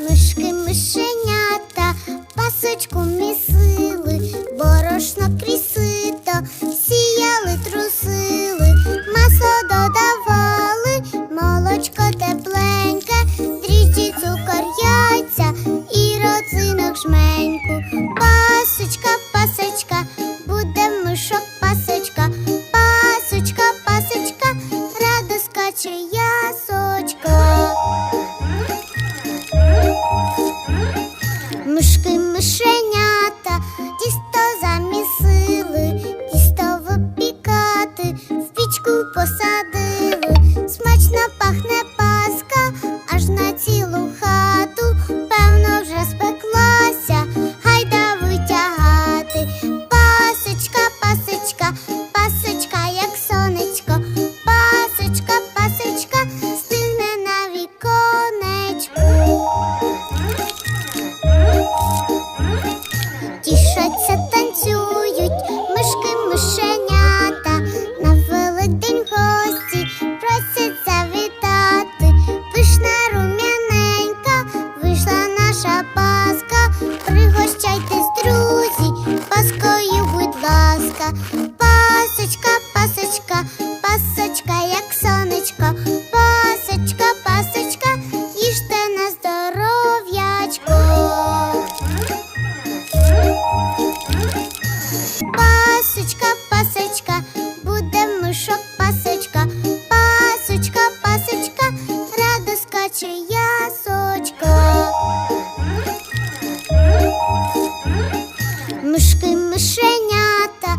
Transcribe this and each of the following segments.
Мишки мишенята, пасочку місили, борошно крісито, сіяли, трусили, масо додавали, молочко тепло. Gümüş gümüş Monica. мишенята.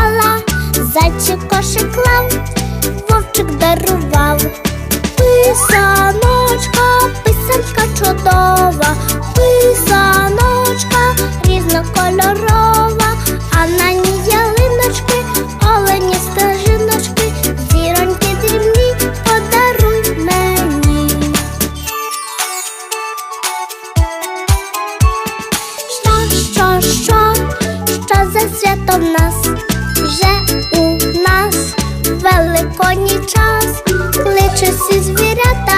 та за святом нас, вже у нас великодній час, кличуть і звірята.